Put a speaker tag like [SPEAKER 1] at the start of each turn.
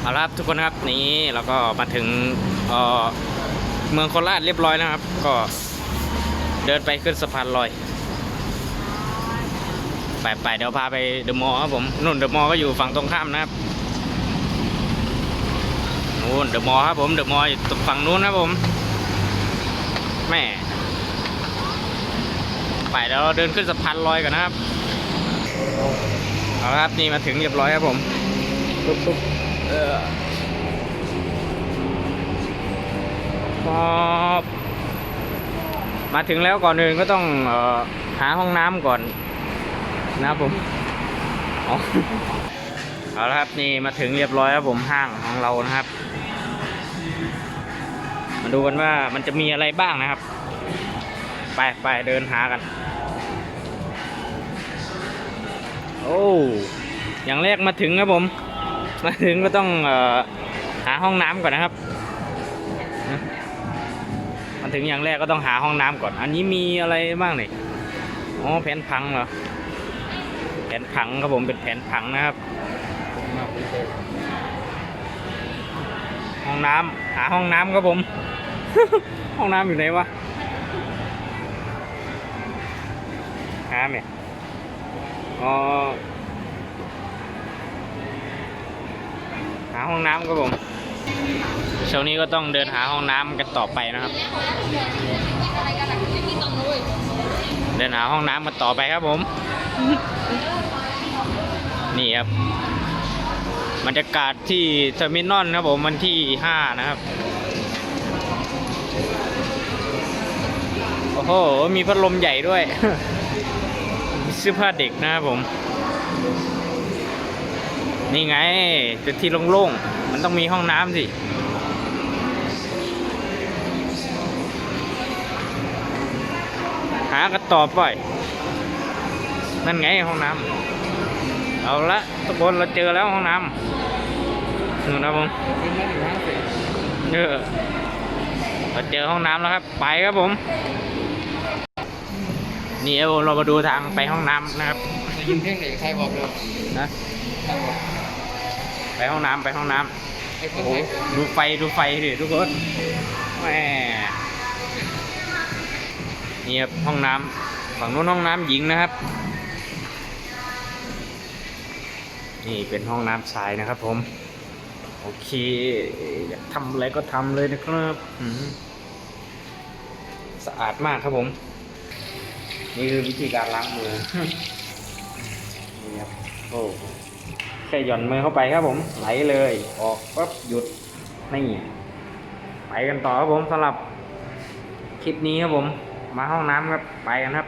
[SPEAKER 1] เอาละครับทุกคนครับนี่เราก็มาถึงเมืองโคราชเรียบร้อยนะครับ ก็เดินไปขึ้นสะพานลอยไปไปเดี๋ยวพาไปเดอะมอลล์ครับผมนู่นเดอะมอลล์ก็อยู่ฝั่งตรงข้ามนะครับนู่นเดอะมอลล์ครับผมเดอะมอลล์อยู่ฝั่งนู้นครับผมแม่ไปเดี๋ยวเราเดินขึ้นสะพานลอยกันนะครับเอาละครับนี่มาถึงเรียบร้อยครับผมปุ๊บปุ๊บ ครับมาถึงแล้วก่อนอื่นก็ต้องออหาห้องน้ำก่อนนะครับผมเอาละครับนี่มาถึงเรียบร้อยครับผมห้างของเรานะครับ มาดูกันว่ามันจะมีอะไรบ้างนะครับ ไปไปเดินหากัน โอ้อย่างแรกมาถึงครับผม มาถึงก็ต้องออหาห้องน้ำก่อนนะครับ มาถึงอย่างแรกก็ต้องหาห้องน้ำก่อน อันนี้มีอะไรบ้างนี่อ๋อแผ่นพังเหรอ แผนผังครับผมเป็นแผนผังนะครับ ห้องน้ำหาห้องน้ำครับผม ห้องน้ำอยู่ไหนวะหาเนี่ยอ๋อาห้องน้ำครับผมช่วงนี้ก็ต้องเดินหาห้องน้ำกันต่อไปนะครับ เดินหาห้องน้ำกันต่อไปครับผม นี่ครับบรรยากาศที่เทอร์มินอลครับผมวันที่ห้านะครับโอ้โหมีพัดลมใหญ่ด้วยมีเสื้อผ้าเด็กนะครับผม นี่ไงเป็นที่โล่งๆ มันต้องมีห้องน้ำสิหากันต่อไปนั่นไงห้องน้ำเอาละทุกคนเราเจอแล้วห้องน้ำนู่นนะผมเออเราเจอห้องน้ำแล้วครับ ไปครับผม นี่เอาเรามาดูทางไปห้องน้ำนะครับ
[SPEAKER 2] จะยินเพลงไหนใครบอกเลย
[SPEAKER 1] นะ
[SPEAKER 2] ใครบอก
[SPEAKER 1] ไปห้องน้ำไปห้องน้ำ
[SPEAKER 2] ไอ้ค
[SPEAKER 1] โอ้
[SPEAKER 2] น
[SPEAKER 1] โห
[SPEAKER 2] ไทย
[SPEAKER 1] ดูไฟดูไฟดิทุกคนแหมนี่ครับห้องน้ำฝั่งนู้นห้องน้ำหญิงนะครับ นี่เป็นห้องน้ำชายนะครับ ผม โอเคอยากทำอะไรก็ทำเลยนะครับอืมสะอาดมากครับผม นี่คือวิธีการล้างมือนี่ครับโอ้ แค่หย่อนมือเข้าไปครับผม ไหลเลย ออกปั๊บหยุด นี่ ไปกันต่อครับผมสำหรับคลิปนี้ครับผม มาห้องน้ำครับ ไปกันครับ